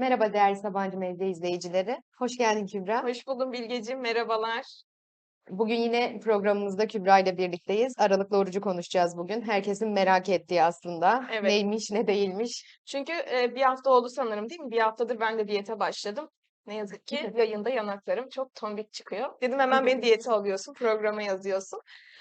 Merhaba değerli Sabancı Medya izleyicileri. Hoş geldin Kübra. Hoş buldum Bilgeciğim, merhabalar. Bugün yine programımızda Kübra ile birlikteyiz. Aralıklı orucu konuşacağız bugün. Herkesin merak ettiği aslında. Evet. Neymiş, ne değilmiş. Çünkü e, bir hafta oldu sanırım değil mi? Bir haftadır ben de diyete başladım. Ne yazık ki yayında yanaklarım çok tombik çıkıyor. Dedim hemen beni diyete alıyorsun, programa yazıyorsun.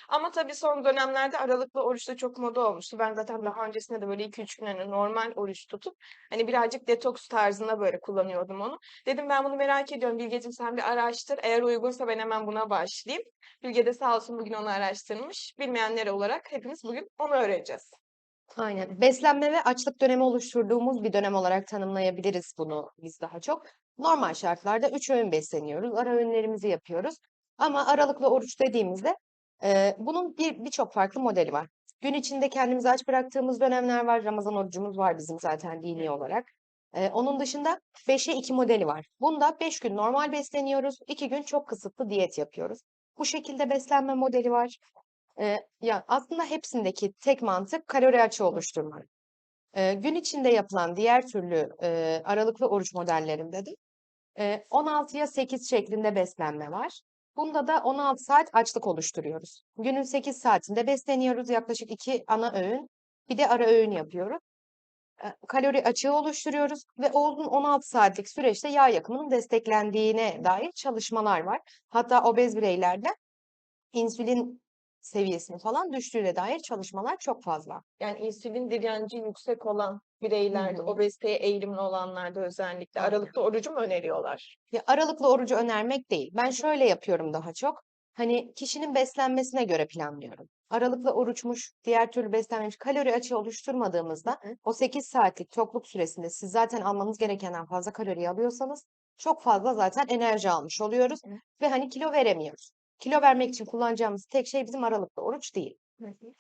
Ama tabii son dönemlerde aralıklı oruçta çok moda olmuştu. Ben zaten daha öncesinde de böyle 2-3 gün hani normal oruç tutup hani birazcık detoks tarzında böyle kullanıyordum onu. Dedim ben bunu merak ediyorum. Bilgeciğim sen bir araştır. Eğer uygunsa ben hemen buna başlayayım. Bilge de sağ olsun bugün onu araştırmış. Bilmeyenler olarak hepimiz bugün onu öğreneceğiz. Aynen. Beslenme ve açlık dönemi oluşturduğumuz bir dönem olarak tanımlayabiliriz bunu biz daha çok. Normal şartlarda 3 öğün besleniyoruz. Ara öğünlerimizi yapıyoruz. Ama aralıklı oruç dediğimizde e, bunun bir birçok farklı modeli var. Gün içinde kendimizi aç bıraktığımız dönemler var. Ramazan orucumuz var bizim zaten dini olarak. E, onun dışında 5'e 2 modeli var. Bunda 5 gün normal besleniyoruz. 2 gün çok kısıtlı diyet yapıyoruz. Bu şekilde beslenme modeli var. E, ya aslında hepsindeki tek mantık kalori açığı oluşturmak. E, gün içinde yapılan diğer türlü e, aralıklı oruç modellerinde de 16'ya 8 şeklinde beslenme var. Bunda da 16 saat açlık oluşturuyoruz. Günün 8 saatinde besleniyoruz. Yaklaşık 2 ana öğün, bir de ara öğün yapıyoruz. Kalori açığı oluşturuyoruz ve o uzun 16 saatlik süreçte yağ yakımının desteklendiğine dair çalışmalar var. Hatta obez bireylerde insülin seviyesinin falan düştüğüne dair çalışmalar çok fazla. Yani insülin direnci yüksek olan bireylerde, hı. obeziteye eğilimli olanlarda özellikle aralıklı orucu mu öneriyorlar? Ya aralıklı orucu önermek değil. Ben şöyle yapıyorum daha çok. Hani kişinin beslenmesine göre planlıyorum. Aralıklı oruçmuş, diğer türlü beslenmemiş, kalori açığı oluşturmadığımızda Hı. o 8 saatlik tokluk süresinde siz zaten almanız gerekenden fazla kalori alıyorsanız çok fazla zaten enerji almış oluyoruz Hı. ve hani kilo veremiyoruz. Kilo vermek için kullanacağımız tek şey bizim aralıklı oruç değil.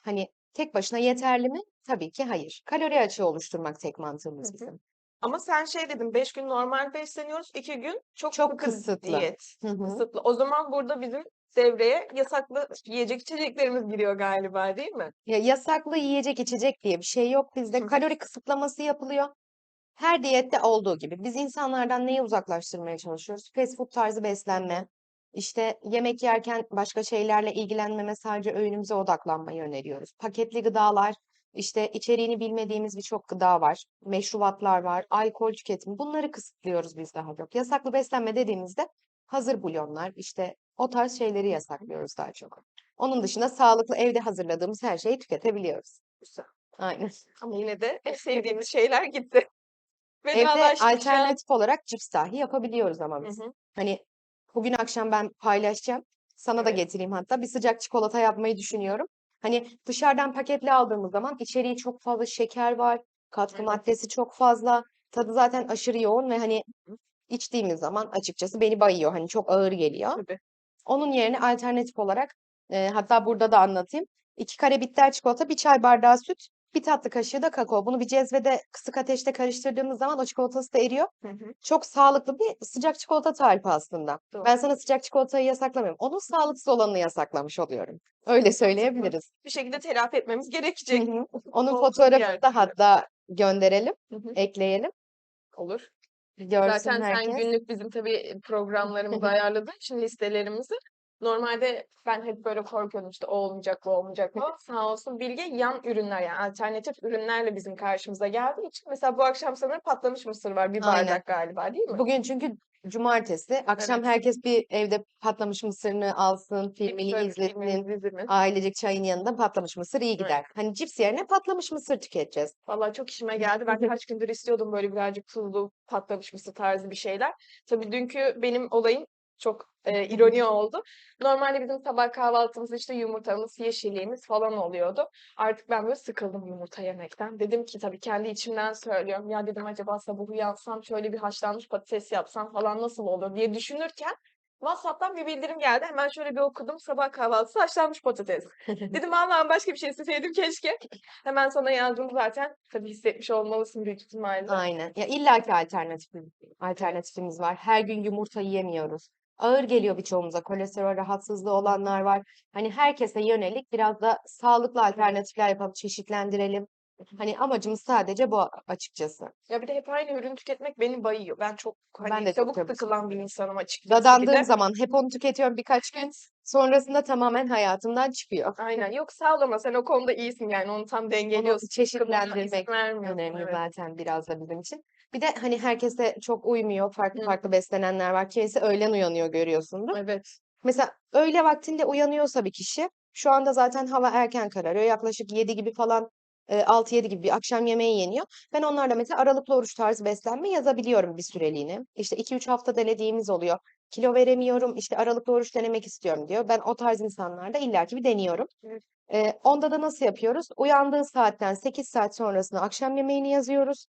Hani tek başına yeterli mi? Tabii ki hayır. Kalori açığı oluşturmak tek mantığımız Hı hı. bizim. Ama sen şey dedin 5 gün normal besleniyoruz, 2 gün çok, Çok kısıtlı. diyet. Hı hı. Kısıtlı. O zaman burada bizim devreye yasaklı yiyecek içeceklerimiz giriyor galiba değil mi? Ya yasaklı yiyecek içecek diye bir şey yok Hı bizde. hı. Kalori kısıtlaması yapılıyor. Her diyette olduğu gibi biz insanlardan neyi uzaklaştırmaya çalışıyoruz? Fast food tarzı beslenme, işte yemek yerken başka şeylerle ilgilenmeme, sadece öğünümüze odaklanmayı öneriyoruz. Paketli gıdalar, işte içeriğini bilmediğimiz birçok gıda var, meşrubatlar var, alkol tüketimi. Bunları kısıtlıyoruz biz daha çok. Yasaklı beslenme dediğimizde hazır bulyonlar, işte o tarz şeyleri yasaklıyoruz daha çok. Onun dışında sağlıklı evde hazırladığımız her şeyi tüketebiliyoruz. Güzel. Aynen. Ama yine de en sevdiğimiz şeyler gitti. Evde alternatif olarak cips dahi yapabiliyoruz ama Hı biz. hı. Hani bugün akşam ben paylaşacağım. Sana da Evet. getireyim hatta. Bir sıcak çikolata yapmayı düşünüyorum. Hani dışarıdan paketli aldığımız zaman içeriği çok fazla şeker var. Katkı Evet. maddesi çok fazla. Tadı zaten aşırı yoğun ve hani Hı. içtiğimiz zaman açıkçası beni bayıyor. Hani çok ağır geliyor. Tabii. Onun yerine alternatif olarak e, hatta burada da anlatayım. İki kare bitter çikolata, bir çay bardağı süt, bir tatlı kaşığı da kakao. Bunu bir cezvede kısık ateşte karıştırdığımız zaman o çikolatası da eriyor. Hı hı. Çok sağlıklı bir sıcak çikolata tarifi aslında. Doğru. Ben sana sıcak çikolatayı yasaklamıyorum. Onun sağlıksız olanını yasaklamış oluyorum. Öyle söyleyebiliriz. Bir şekilde telafi etmemiz Hı gerekecek. hı. Onun Olduğu fotoğrafını da hatta gönderelim, Hı hı. ekleyelim. Olur. Görsün Zaten sen herkes. günlük bizim tabii programlarımızı ayarladığın için listelerimizi. Normalde ben hep böyle korkuyordum işte o olmayacak bu olmayacak mı? Sağ olsun Bilge yan ürünler yani alternatif ürünlerle bizim karşımıza geldiği için. Mesela bu akşam sanırım patlamış mısır var bir Aynen. bardak galiba değil mi? Bugün çünkü cumartesi. Akşam Evet. herkes bir evde patlamış mısırını alsın, filmini Böyle izlesin. filmimiz, dizimiz. Ailecek çayın yanında patlamış mısır iyi gider. Hani cips yerine patlamış mısır tüketeceğiz. Vallahi çok işime geldi. Ben kaç gündür istiyordum böyle birazcık tuzlu patlamış mısır tarzı bir şeyler. Tabii dünkü benim olayım çok e, ironi oldu. Normalde bizim sabah kahvaltımız işte yumurtamız, yeşilliğimiz falan oluyordu. Artık ben böyle sıkıldım yumurta yemekten. Dedim ki tabii kendi içimden söylüyorum. Ya dedim acaba sabah uyansam şöyle bir haşlanmış patates yapsam falan nasıl olur diye düşünürken WhatsApp'tan bir bildirim geldi. Hemen şöyle bir okudum. Sabah kahvaltısı haşlanmış patates. Dedim Allah'ım başka bir şey isteseydim keşke. Hemen sana yazdım zaten. Tabii hissetmiş olmalısın büyük ihtimalle. Aynen. Ya illaki alternatif alternatifimiz var. Her gün yumurta yiyemiyoruz. Ağır geliyor birçoğumuza. Kolesterol rahatsızlığı olanlar var. Hani herkese yönelik biraz da sağlıklı alternatifler yapalım, çeşitlendirelim. Hani amacımız sadece bu açıkçası. Ya bir de hep aynı ürünü tüketmek beni bayıyor. Ben çok Ben hani de çok çabuk sıkılan bir insanım açıkçası. Bir Dadandığım de zaman hep onu tüketiyorum birkaç gün. Sonrasında tamamen hayatımdan çıkıyor. aynen. Yok sağ ol ama sen o konuda iyisin yani onu tam Onu dengeliyorsun. İzin çeşitlendirmek önemli Evet. zaten biraz da bizim için. Bir de hani herkese çok uymuyor. Farklı Hı. farklı beslenenler var. Kimisi öğlen uyanıyor görüyorsundur. Evet. Mesela öğle vaktinde uyanıyorsa bir kişi, şu anda zaten hava erken kararıyor. Yaklaşık 7 gibi falan, e, 6-7 gibi bir akşam yemeği yeniyor. Ben onlarla mesela aralıklı oruç tarzı beslenme yazabiliyorum bir süreliğine. İşte 2-3 hafta denediğimiz oluyor. Kilo veremiyorum, işte aralıklı oruç denemek istiyorum diyor. Ben o tarz insanlarda illaki bir deniyorum. Evet. E, onda da nasıl yapıyoruz? Uyandığı saatten 8 saat sonrasına akşam yemeğini yazıyoruz.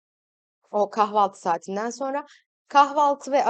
O kahvaltı saatinden sonra. Kahvaltı ve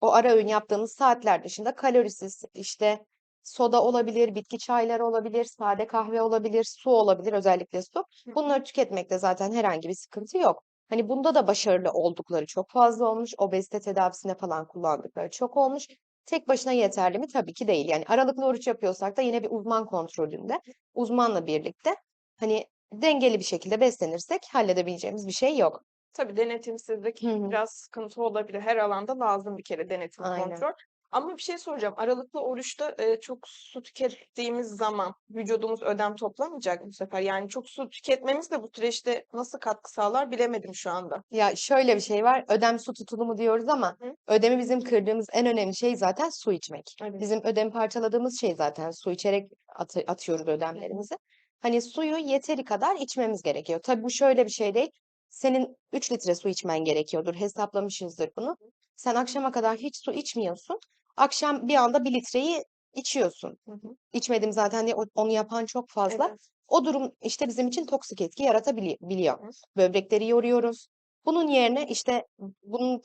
o ara öğün yaptığımız saatler dışında kalorisiz işte soda olabilir, bitki çayları olabilir, sade kahve olabilir, su olabilir, özellikle su. Bunları tüketmekte zaten herhangi bir sıkıntı yok. Hani bunda da başarılı oldukları çok fazla olmuş. Obezite tedavisine falan kullandıkları çok olmuş. Tek başına yeterli mi? Tabii ki değil. Yani aralıklı oruç yapıyorsak da yine bir uzman kontrolünde, uzmanla birlikte hani dengeli bir şekilde beslenirsek halledebileceğimiz bir şey yok. Tabii denetimsizlik Hı hı. biraz sıkıntı olabilir. Her alanda lazım bir kere denetim, Aynen. kontrol. Ama bir şey soracağım. Aralıklı oruçta e, çok su tükettiğimiz zaman vücudumuz ödem toplamayacak bu sefer. Yani çok su tüketmemiz de bu süreçte nasıl katkı sağlar bilemedim şu anda. Ya şöyle bir şey var. Ödem su tutulumu diyoruz ama Hı. ödemi bizim kırdığımız en önemli şey zaten su içmek. Evet. Bizim ödemi parçaladığımız şey zaten su içerek atı- atıyoruz Hı hı. ödemlerimizi. Hani suyu yeteri kadar içmemiz gerekiyor. Tabii bu şöyle bir şey değil. Senin 3 litre su içmen gerekiyordur. Hesaplamışızdır bunu. Sen akşama kadar hiç su içmiyorsun. Akşam bir anda bir litreyi içiyorsun. Hı hı. İçmedim zaten diye o- onu yapan çok fazla. Evet. O durum işte bizim için toksik etki yaratabiliyor. Hı. Böbrekleri yoruyoruz. Bunun yerine işte bunun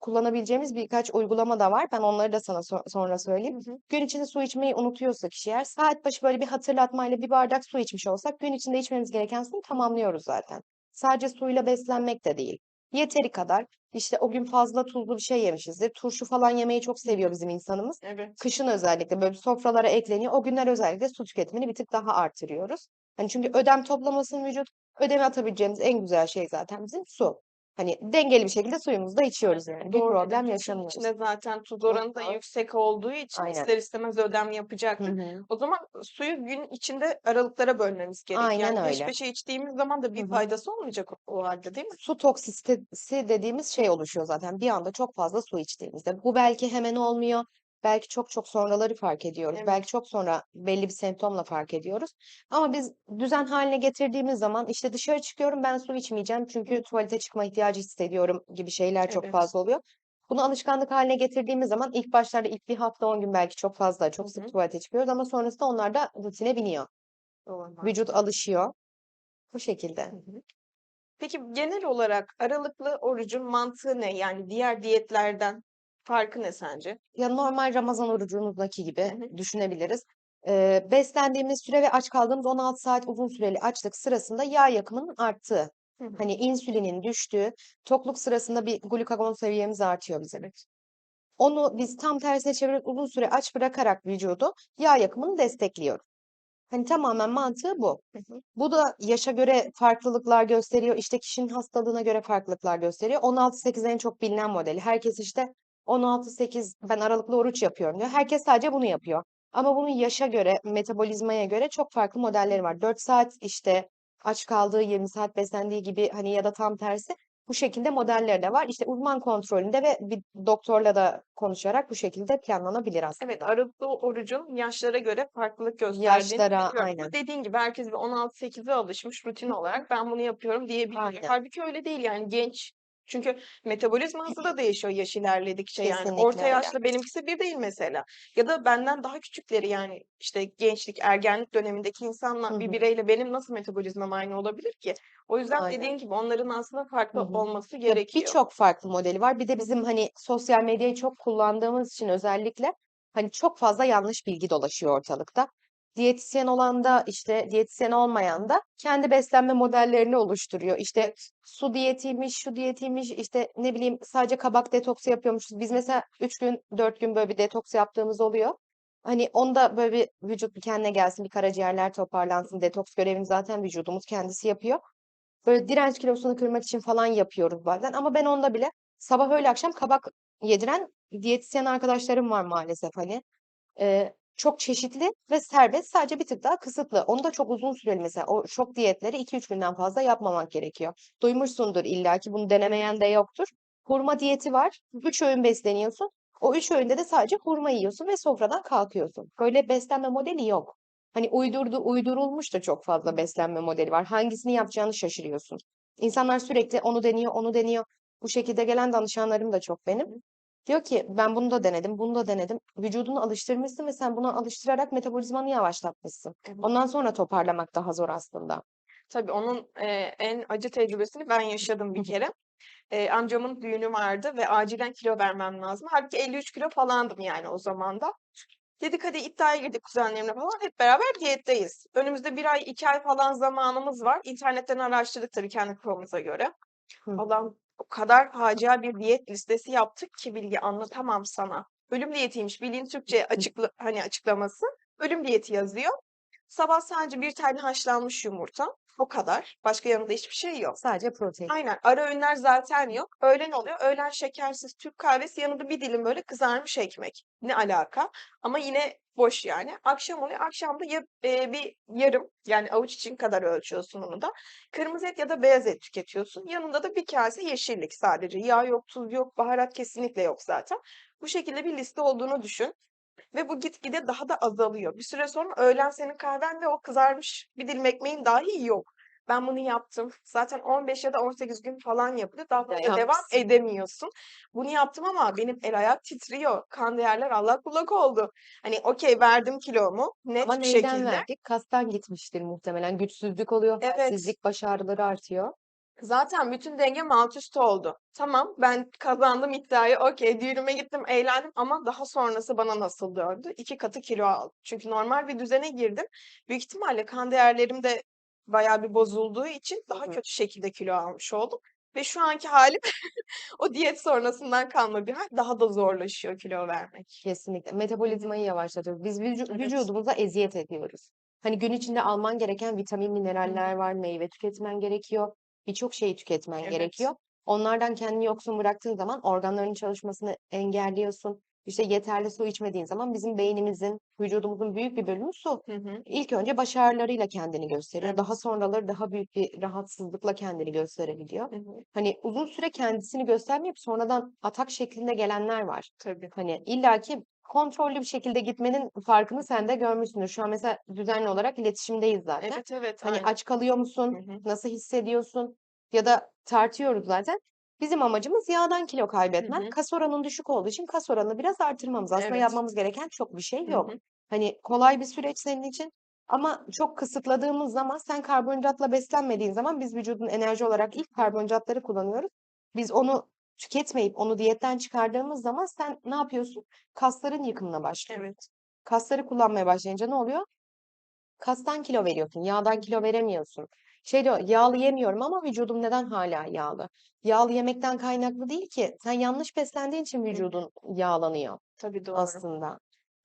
kullanabileceğimiz birkaç uygulama da var. Ben onları da sana so- sonra söyleyeyim. Hı hı. Gün içinde su içmeyi unutuyorsa kişi eğer saat başı böyle bir hatırlatmayla bir bardak su içmiş olsak gün içinde içmemiz gereken suyu tamamlıyoruz zaten. Sadece suyla beslenmek de değil. Yeteri kadar işte o gün fazla tuzlu bir şey yemişizdir. Turşu falan yemeyi çok seviyor bizim insanımız. Evet. Kışın özellikle böyle sofralara ekleniyor. O günler özellikle su tüketimini bir tık daha artırıyoruz. Hani çünkü ödem toplamasın vücut, ödemi atabileceğimiz en güzel şey zaten bizim su. Hani dengeli bir şekilde suyumuzu da içiyoruz yani. Bir Doğru problem yaşamıyoruz. içinde zaten tuz oranı da yüksek olduğu için Aynen. ister istemez ödem yapacaktır. hı. O zaman suyu gün içinde aralıklara bölmemiz gerekiyor. Aynen Yani peş öyle. peşe içtiğimiz zaman da bir hı. faydası olmayacak o, o halde değil mi? Su toksisitesi dediğimiz şey oluşuyor zaten. Bir anda çok fazla su içtiğimizde. Bu belki hemen olmuyor. Belki çok çok sonraları fark ediyoruz. Evet. Belki çok sonra belli bir semptomla fark ediyoruz. Ama biz düzen haline getirdiğimiz zaman işte dışarı çıkıyorum ben su içmeyeceğim çünkü tuvalete çıkma ihtiyacı hissediyorum gibi şeyler çok Evet. fazla oluyor. Bunu alışkanlık haline getirdiğimiz zaman ilk başlarda ilk bir hafta 10 gün belki çok fazla çok sık hı. tuvalete çıkıyoruz ama sonrasında onlar da rutine biniyor. Doğru. Vücut alışıyor. Bu şekilde. Hı hı. Peki genel olarak aralıklı orucun mantığı ne? Yani diğer diyetlerden farkı ne sence? Ya normal Ramazan orucumuzdaki gibi hı. düşünebiliriz. Ee, beslendiğimiz süre ve aç kaldığımız 16 saat uzun süreli açlık sırasında yağ yakımının arttığı, Hı hı. hani insülinin düştüğü, tokluk sırasında bir glukagon seviyemiz artıyor bizim. Evet. Onu biz tam tersine çevirip uzun süre aç bırakarak vücudu yağ yakımını destekliyoruz. Hani tamamen mantığı bu. Hı hı. Bu da yaşa göre farklılıklar gösteriyor. İşte kişinin hastalığına göre farklılıklar gösteriyor. 16-8 en çok bilinen modeli. Herkes işte 16-8 ben aralıklı oruç yapıyorum diyor. Herkes sadece bunu yapıyor. Ama bunun yaşa göre, metabolizmaya göre çok farklı modelleri var. 4 saat işte aç kaldığı, 20 saat beslendiği gibi hani ya da tam tersi bu şekilde modelleri de var. İşte uzman kontrolünde ve bir doktorla da konuşarak bu şekilde planlanabilir Evet, aslında. aralıklı orucun yaşlara göre farklılık gösterdiğini Yaşlara biliyorum. Aynen. dediğin gibi herkes bir 16-8'e alışmış rutin olarak ben bunu yapıyorum diyebiliyor. Halbuki öyle değil yani genç. Çünkü metabolizma hızı da değişiyor yaş ilerledikçe yani. Kesinlikle Orta öyle. benimkisi bir değil mesela. Ya da benden daha küçükleri yani işte gençlik, ergenlik dönemindeki insanla bir bireyle benim nasıl metabolizmam aynı olabilir ki? O yüzden Aynen. dediğin gibi onların aslında farklı hı. olması gerekiyor. birçok farklı modeli var. Bir de bizim hani sosyal medyayı çok kullandığımız için özellikle hani çok fazla yanlış bilgi dolaşıyor ortalıkta. Diyetisyen olan da işte diyetisyen olmayan da kendi beslenme modellerini oluşturuyor. İşte su diyetiymiş, şu diyetiymiş, işte ne bileyim sadece kabak detoksu yapıyormuşuz. Biz mesela 3 gün, 4 gün böyle bir detoks yaptığımız oluyor. Hani onda böyle bir vücut bir kendine gelsin, bir karaciğerler toparlansın. Detoks görevini zaten vücudumuz kendisi yapıyor. Böyle direnç kilosunu kırmak için falan yapıyoruz bazen. Ama ben onda bile sabah öğle akşam kabak yediren diyetisyen arkadaşlarım var maalesef hani. Ee, çok çeşitli ve serbest sadece bir tık daha kısıtlı. Onu da çok uzun süreli mesela o şok diyetleri 2-3 günden fazla yapmamak gerekiyor. Duymuşsundur illaki bunu denemeyen de yoktur. Hurma diyeti var. 3 öğün besleniyorsun. O 3 öğünde de sadece hurma yiyorsun ve sofradan kalkıyorsun. Böyle beslenme modeli yok. Hani uydurdu, uydurulmuş da çok fazla beslenme modeli var. Hangisini yapacağını şaşırıyorsun. İnsanlar sürekli onu deniyor, onu deniyor. Bu şekilde gelen danışanlarım da çok benim. Diyor ki ben bunu da denedim, bunu da denedim. Vücudunu alıştırmışsın ve sen bunu alıştırarak metabolizmanı yavaşlatmışsın. Evet. Ondan sonra toparlamak daha zor aslında. Tabii onun e, en acı tecrübesini ben yaşadım bir kere. E, amcamın düğünü vardı ve acilen kilo vermem lazım. Halbuki 53 kilo falandım yani o zaman da. Dedik hadi iddiaya girdik kuzenlerimle falan. Hep beraber diyetteyiz. Önümüzde bir ay, iki ay falan zamanımız var. İnternetten araştırdık tabii kendi kafamıza göre. Hı. Allah'ım o kadar facia bir diyet listesi yaptık ki Bilgi anlatamam sana. Ölüm diyetiymiş. Bildiğin Türkçe açıkla, hani açıklaması. Ölüm diyeti yazıyor. Sabah sadece bir tane haşlanmış yumurta. O kadar. Başka yanında hiçbir şey yok. Sadece protein. Aynen. Ara öğünler zaten yok. Öğlen oluyor. Öğlen şekersiz Türk kahvesi yanında bir dilim böyle kızarmış ekmek. Ne alaka? Ama yine boş yani. Akşam oluyor. Akşamda ya e, bir yarım yani avuç için kadar ölçüyorsun onu da. Kırmızı et ya da beyaz et tüketiyorsun. Yanında da bir kase yeşillik sadece. Yağ yok, tuz yok, baharat kesinlikle yok zaten. Bu şekilde bir liste olduğunu düşün. Ve bu gitgide daha da azalıyor. Bir süre sonra öğlen senin kahven ve o kızarmış bir dilim ekmeğin dahi yok. Ben bunu yaptım. Zaten 15 ya da 18 gün falan yapılıyor. Daha fazla devam yapmışsın. edemiyorsun. Bunu yaptım ama benim el ayak titriyor. Kan değerler allak bullak oldu. Hani okey verdim kilomu net Ama bir neyden şekilde. verdik? Kastan gitmiştir muhtemelen. Güçsüzlük oluyor, Evet. halsizlik, baş ağrıları artıyor. Zaten bütün dengem alt üst oldu. Tamam ben kazandım iddiayı. Okey düğünüme gittim eğlendim ama daha sonrası bana nasıl döndü? İki katı kilo aldım. Çünkü normal bir düzene girdim. Büyük ihtimalle kan değerlerim de bayağı bir bozulduğu için daha Hı. kötü şekilde kilo almış oldum. Ve şu anki halim o diyet sonrasından kalma bir hal. Daha da zorlaşıyor kilo vermek. Kesinlikle. Metabolizmayı yavaşlatıyoruz. Biz vücu- Evet. vücudumuza eziyet ediyoruz. Hani gün içinde alman gereken vitamin, mineraller var, meyve tüketmen gerekiyor. Birçok şeyi tüketmen Evet. gerekiyor. Onlardan kendini yoksun bıraktığın zaman organların çalışmasını engelliyorsun. İşte yeterli su içmediğin zaman bizim beynimizin, vücudumuzun büyük bir bölümü su. Hı hı. İlk önce baş ağrılarıyla kendini gösteriyor. Evet. Daha sonraları daha büyük bir rahatsızlıkla kendini gösterebiliyor. Hı hı. Hani uzun süre kendisini göstermeyip sonradan atak şeklinde gelenler var. Tabii. Hani illaki kontrollü bir şekilde gitmenin farkını sen de görmüşsündür. Şu an mesela düzenli olarak iletişimdeyiz zaten. Evet evet Hani aynen. aç kalıyor musun? Hı hı. Nasıl hissediyorsun? Ya da tartıyoruz zaten. Bizim amacımız yağdan kilo Hı kaybetmen. hı. Kas oranın düşük olduğu için kas oranını biraz artırmamız. Aslında Evet. yapmamız gereken çok bir şey Hı yok. hı. Hani kolay bir süreç senin için. Ama çok kısıtladığımız zaman sen karbonhidratla beslenmediğin zaman biz vücudun enerji olarak ilk karbonhidratları kullanıyoruz. Biz onu tüketmeyip onu diyetten çıkardığımız zaman sen ne yapıyorsun? Kasların yıkımına başlıyorsun. Evet. Kasları kullanmaya başlayınca ne oluyor? Kastan kilo veriyorsun, yağdan kilo veremiyorsun. Şey diyor, yağlı yemiyorum ama vücudum neden hala yağlı? Yağlı yemekten kaynaklı değil ki. Sen yanlış beslendiğin için vücudun yağlanıyor Tabii doğru. aslında.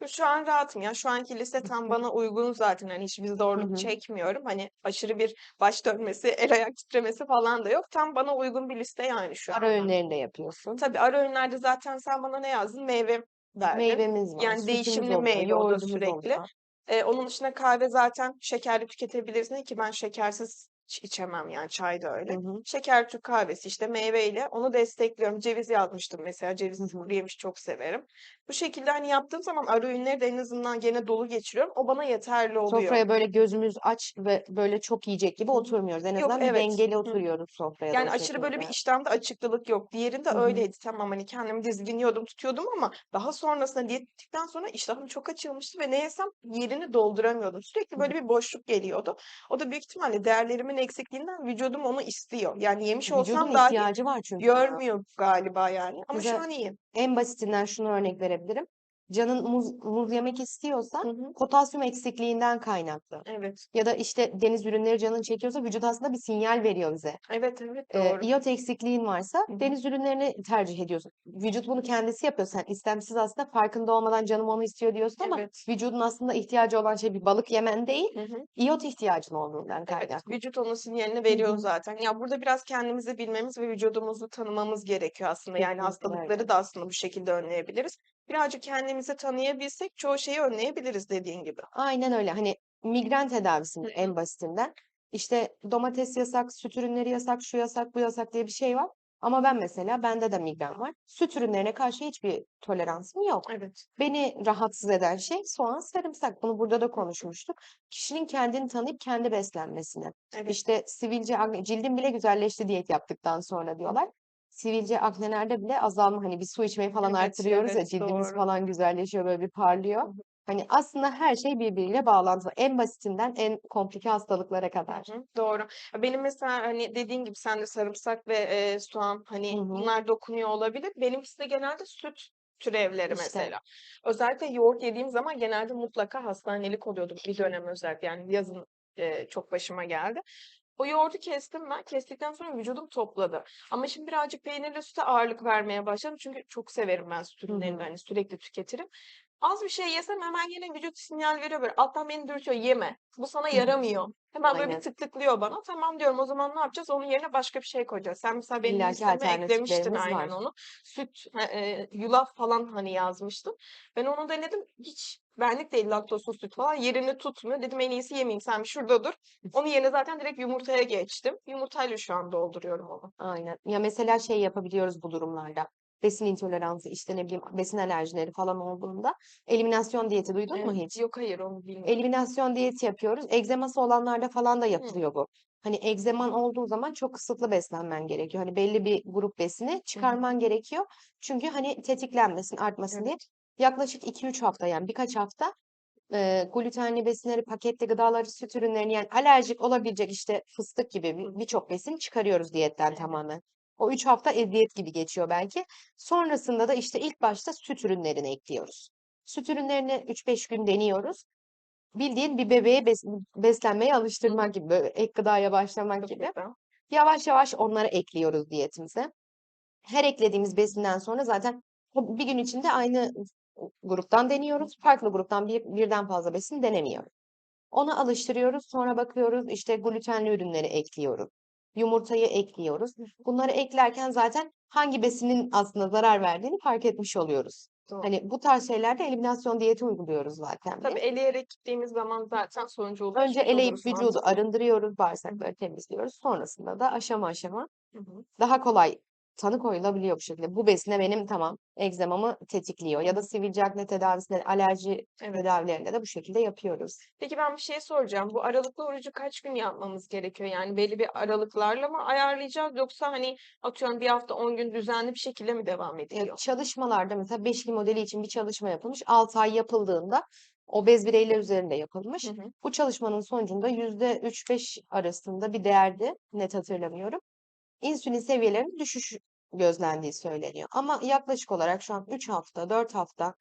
Şu an rahatım ya. Şu anki liste tam bana uygun zaten. Hani hiçbir Hı zorluk hı. çekmiyorum. Hani aşırı bir baş dönmesi, el ayak titremesi falan da yok. Tam bana uygun bir liste yani şu Ara anda. öğünlerini de yapıyorsun. Tabii ara öğünlerde zaten sen bana ne yazdın? Meyve verdin. Meyvemiz var, Yani sütümüz değişimli oluyor, meyve o da yoğurdumuz sürekli. oluyor. Ee, onun dışında kahve zaten şekerli tüketebilirsin ki ben şekersiz hiç içemem yani çay da Hı öyle. hı. Şeker Türk kahvesi işte meyveyle onu destekliyorum. Ceviz yazmıştım mesela. Hı Ceviz hı. kuru yemiş çok severim. Bu şekilde hani yaptığım zaman ara öğünleri de en azından gene dolu geçiriyorum. O bana yeterli oluyor. Sofraya böyle gözümüz aç ve böyle çok yiyecek gibi oturmuyoruz. En azından evet. dengeli oturuyoruz sofraya Yani aşırı böyle bir şekilde. iştahta açıklılık yok. Diğerinde Hı hı. öyleydi. Tamam hani kendimi dizginliyordum, tutuyordum ama daha sonrasında diyet bittikten sonra iştahım çok açılmıştı ve ne yesem yerini dolduramıyordum. Sürekli böyle bir boşluk geliyordu. O da büyük ihtimalle değerlerimin eksikliğinden vücudum onu istiyor. Yani yemiş olsam Vücudun dahi ihtiyacı var çünkü görmüyor galiba yani. Ama şu Mesela an iyiyim. En basitinden şunu örnek verebilirim. Canın muz, muz yemek istiyorsa Hı hı. potasyum eksikliğinden kaynaklı. Evet. Ya da işte deniz ürünleri canın çekiyorsa vücut aslında bir sinyal veriyor bize. Evet, evet, Ee, doğru. iyot eksikliğin varsa Hı hı. deniz ürünlerini tercih ediyorsun. Vücut bunu kendisi yapıyor. Sen istemsiz aslında farkında olmadan canım onu istiyor diyorsun ama Evet. vücudun aslında ihtiyacı olan şey bir balık yemen değil, Hı hı. iyot ihtiyacın olduğundan Evet, kaynaklı. vücut onun sinyalini Hı veriyor hı. zaten. Ya burada biraz kendimizi bilmemiz ve vücudumuzu tanımamız gerekiyor aslında. Yani Kesinlikle hastalıkları da aslında bu şekilde önleyebiliriz. Birazcık kendimizi tanıyabilsek çoğu şeyi önleyebiliriz dediğin gibi. Aynen öyle. Hani migren Hı tedavisinde hı. en basitinden işte domates yasak, süt ürünleri yasak, şu yasak, bu yasak diye bir şey var. Ama ben mesela bende de migren var. Süt ürünlerine karşı hiçbir toleransım yok. Evet. Beni rahatsız eden şey soğan, sarımsak. Bunu burada da konuşmuştuk. Kişinin kendini tanıyıp kendi beslenmesini. Evet. İşte sivilce, akne, cildim bile güzelleşti diyet yaptıktan sonra diyorlar. Sivilce, aknelerde bile azalma hani bir su içmeyi falan Evet, artırıyoruz ya evet, cildimiz doğru. falan güzelleşiyor böyle bir parlıyor. Hı hı. Hani aslında her şey birbiriyle bağlantılı. En basitinden en komplike hastalıklara kadar. hı, doğru. Ya benim mesela hani dediğin gibi sen de sarımsak ve e, soğan hani hı. bunlar dokunuyor olabilir. Benimkisi de genelde süt türevleri İşte. mesela. Özellikle yoğurt yediğim zaman genelde mutlaka hastanelik oluyordum bir dönem özellikle. Yani yazın e, çok başıma geldi. O yoğurdu kestim ben. Kestikten sonra vücudum topladı. Ama şimdi birazcık peynirli süte ağırlık vermeye başladım. Çünkü çok severim ben süt ürünlerini. Hani sürekli tüketirim. Az bir şey yesem hemen yine vücut sinyal veriyor böyle. Alttan beni dürtüyor yeme. Bu sana yaramıyor. Hemen böyle bir Aynen. tıklıklıyor bana. Tamam diyorum o zaman ne yapacağız? Onun yerine başka bir şey koyacağız. Sen mesela benim İllaki listeme eklemiştin alternatiflerimiz aynen var. onu. Süt, he- e, yulaf falan hani yazmıştın. Ben onu denedim. Hiç benlik değil laktozsuz süt falan. Yerini tutmuyor. Dedim en iyisi yemeyeyim. Sen bir şurada dur. Onun yerine zaten direkt yumurtaya geçtim. Yumurtayla şu an dolduruyorum onu. Aynen. Ya mesela şey yapabiliyoruz bu durumlarda. Besin intoleransı, işte ne bileyim besin alerjileri falan olduğunda eliminasyon diyeti duydun mu Evet. hiç? Yok hayır onu bilmiyorum. Eliminasyon diyeti yapıyoruz. Egzeması olanlarda falan da Hı. yapılıyor bu. Hani egzeman olduğu zaman çok kısıtlı beslenmen gerekiyor. Hani belli bir grup besini Hı hı. çıkarman gerekiyor. Çünkü hani tetiklenmesin, artmasın diye. Evet. Yaklaşık 2-3 hafta yani birkaç hafta e, glutenli besinleri, paketli gıdaları, süt ürünlerini yani alerjik olabilecek işte fıstık gibi Hı bir- hı. birçok besin çıkarıyoruz diyetten Evet. tamamen. O 3 hafta eziyet gibi geçiyor belki. Sonrasında da işte ilk başta süt ürünlerini ekliyoruz. Süt ürünlerini 3-5 gün deniyoruz. Bildiğin bir bebeğe bes- beslenmeye alıştırmak gibi, böyle ek gıdaya başlamak gibi. Yavaş yavaş onları ekliyoruz diyetimize. Her eklediğimiz besinden sonra zaten bir gün içinde aynı gruptan deniyoruz. Farklı gruptan bir, birden fazla besin denemiyoruz. Ona alıştırıyoruz. Sonra bakıyoruz işte glutenli ürünleri ekliyoruz. Yumurtayı ekliyoruz. Bunları eklerken zaten hangi besinin aslında zarar verdiğini fark etmiş oluyoruz. Doğru. Hani bu tarz şeylerde eliminasyon diyeti uyguluyoruz zaten Tabii biz. eleyerek gittiğimiz zaman zaten sonuca Önce ulaşmış eleyip oluruz vücudu arındırıyoruz, bağırsakları temizliyoruz. Sonrasında da aşama aşama Hı hı. daha kolay tanı koyulabiliyor bu şekilde. Bu besine benim tamam egzamamı tetikliyor. Ya da sivilce akne tedavisinde, alerji Evet. tedavilerinde de bu şekilde yapıyoruz. Peki ben bir şey soracağım. Bu aralıklı orucu kaç gün yapmamız gerekiyor? Yani belli bir aralıklarla mı ayarlayacağız yoksa hani atıyorum bir hafta 10 gün düzenli bir şekilde mi devam Ya ediliyor? çalışmalarda mesela beşli modeli için bir çalışma yapılmış. 6 ay yapıldığında obez bireyler üzerinde yapılmış. Hı hı. Bu çalışmanın sonucunda %3-5 arasında bir değerdi. Net hatırlamıyorum. İnsülin seviyelerinin düşüş gözlendiği söyleniyor. Ama yaklaşık olarak şu an 3 hafta, 4 hafta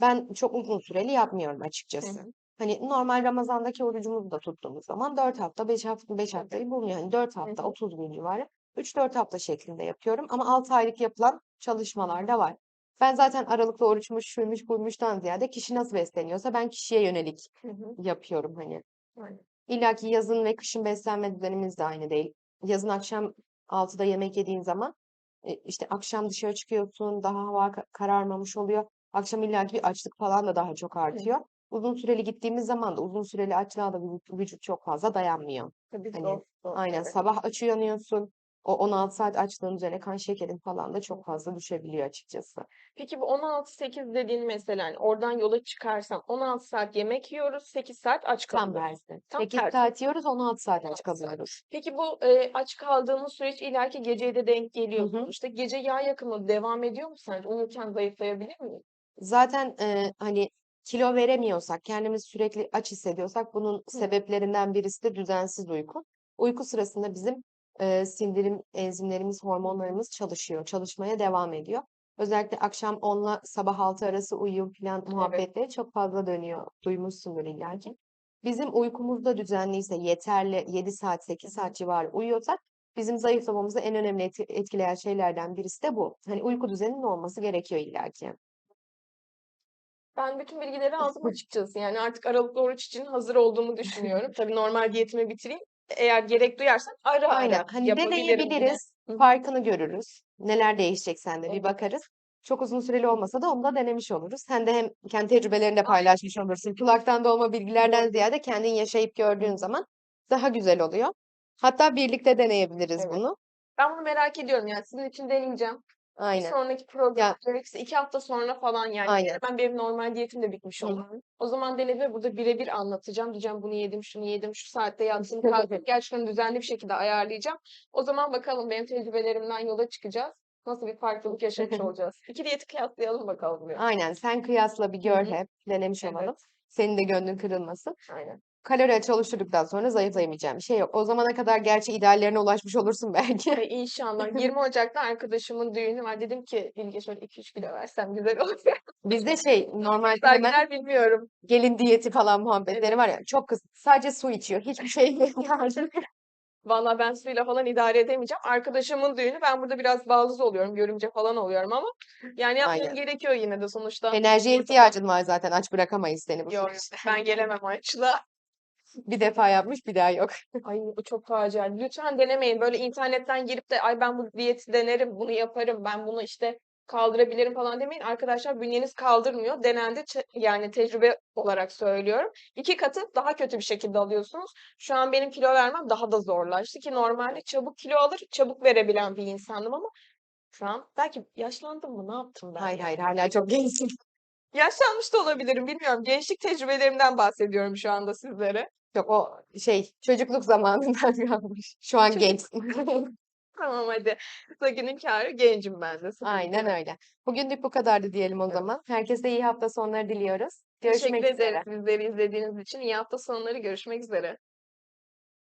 ben çok uzun süreli yapmıyorum Hı açıkçası. hı. Hani normal Ramazan'daki orucumuzu da tuttuğumuz zaman 4 hafta, 5 hafta, 5 Tabii. haftayı buluyor. Yani 4 Hı hafta, hı. 30 gün civarı. 3-4 hafta şeklinde yapıyorum. Ama 6 aylık yapılan çalışmalar da var. Ben zaten aralıklı oruçmuş, şuymuş, buymuştan ziyade kişi nasıl besleniyorsa ben kişiye yönelik Hı hı. yapıyorum hani. Aynen. İlla ki yazın ve kışın beslenme düzenimiz de aynı değil. Yazın akşam 6'da yemek yediğin zaman e, işte akşam dışarı çıkıyorsun, daha hava ka- kararmamış oluyor. Akşam illa ki bir açlık falan da daha çok artıyor. Uzun süreli gittiğimiz zaman da uzun süreli açlığa da vücut, vücut çok fazla dayanmıyor. Tabii Hani zor, zor. aynen Evet. sabah aç uyanıyorsun. O 16 saat açlığın üzerine kan şekerin falan da çok fazla düşebiliyor açıkçası. Peki bu 16-8 dediğin mesela hani oradan yola çıkarsam 16 saat yemek yiyoruz, 8 saat aç Tam kalıyoruz. tersi. Tam 8 tersi. saat yiyoruz, 16 saat aç 16 saat. kalıyoruz. Peki bu e, aç kaldığımız süreç illaki geceye de denk geliyor hı. sonuçta. Gece yağ yakımı devam ediyor mu sence? Uyurken zayıflayabilir miyim? Zaten e, hani kilo veremiyorsak, kendimizi sürekli aç hissediyorsak bunun Hı. sebeplerinden birisi de düzensiz uyku. Uyku sırasında bizim e, sindirim enzimlerimiz, hormonlarımız çalışıyor, çalışmaya devam ediyor. Özellikle akşam 10'la sabah 6 arası uyuyun Evet. muhabbetleri çok fazla dönüyor. Duymuşsundur illaki. Bizim uykumuz da düzenliyse, yeterli 7 saat, 8 saat civarı uyuyorsak bizim zayıflamamızı en önemli etkileyen şeylerden birisi de bu. Hani uyku düzeninin olması gerekiyor illaki. Ben bütün bilgileri aldım açıkçası. Yani artık aralıklı oruç için hazır olduğumu düşünüyorum. Tabii normal diyetimi bitireyim. Eğer gerek duyarsam ara ara Aynen. Hani yapabilirim yine. deneyebiliriz, Hı. farkını görürüz. Neler değişecek sende bir Evet. bakarız. Çok uzun süreli olmasa da onu da denemiş oluruz. Sen de hem kendi tecrübelerini de paylaşmış olursun. Kulaktan dolma bilgilerden ziyade kendin yaşayıp gördüğün zaman daha güzel oluyor. Hatta birlikte deneyebiliriz Evet. bunu. Ben bunu merak ediyorum yani sizin için deneyeceğim. Bir Aynen. sonraki program Ya gerekirse iki hafta sonra falan yani aynen. ben benim normal diyetim de bitmiş Hı olur. O zaman deneme burada birebir anlatacağım. Diyeceğim bunu yedim, şunu yedim, şu saatte yattım, kalktım. Gerçekten düzenli bir şekilde ayarlayacağım. O zaman bakalım benim tecrübelerimden yola çıkacağız. Nasıl bir farklılık yaşamış olacağız. İki diyeti kıyaslayalım bakalım diyor. Aynen. Sen kıyasla bir Hı gör hı. hep. Denemiş olalım. Evet. Senin de gönlün kırılmasın. Aynen. Kalori açığı oluşturduktan sonra zayıflayamayacağım bir şey yok. O zamana kadar gerçi ideallerine ulaşmış olursun belki. Ay inşallah. 20 Ocak'ta arkadaşımın düğünü var. Dedim ki Bilge şöyle 2-3 kilo versem güzel olur. Bizde şey normalde hemen bilmiyorum. gelin diyeti falan muhabbetleri Evet. var ya çok kız sadece su içiyor. Hiçbir şey yok yani. Valla ben suyla falan idare edemeyeceğim. Arkadaşımın düğünü ben burada biraz bağımsız oluyorum. Görümce falan oluyorum ama yani yapmam Aynen. gerekiyor yine de sonuçta. Enerjiye ihtiyacın var zaten. Aç bırakamayız seni bu yok ben gelemem açla. Bir defa yapmış bir daha yok. Ay bu çok facia. Lütfen denemeyin. Böyle internetten girip de ay ben bu diyeti denerim, bunu yaparım, ben bunu işte kaldırabilirim falan demeyin. Arkadaşlar bünyeniz kaldırmıyor. Denendi yani tecrübe olarak söylüyorum. İki katı daha kötü bir şekilde alıyorsunuz. Şu an benim kilo vermem daha da zorlaştı ki normalde çabuk kilo alır, çabuk verebilen bir insandım ama şu an belki yaşlandım mı? Ne yaptım ben Hayır hayır hala çok gençsin. Yaşlanmış da olabilirim bilmiyorum. Gençlik tecrübelerimden bahsediyorum şu anda sizlere. Yok o şey çocukluk zamanından kalmış. Şu an Çocuk gençsin. Tamam hadi. Kısa günün kârı gencim ben de. Sıkıntı Aynen öyle. Bugünlük bu kadardı diyelim o zaman. Herkese iyi hafta sonları diliyoruz. Teşekkür Görüşmek ederiz üzere. bizleri izlediğiniz için. İyi hafta sonları görüşmek üzere.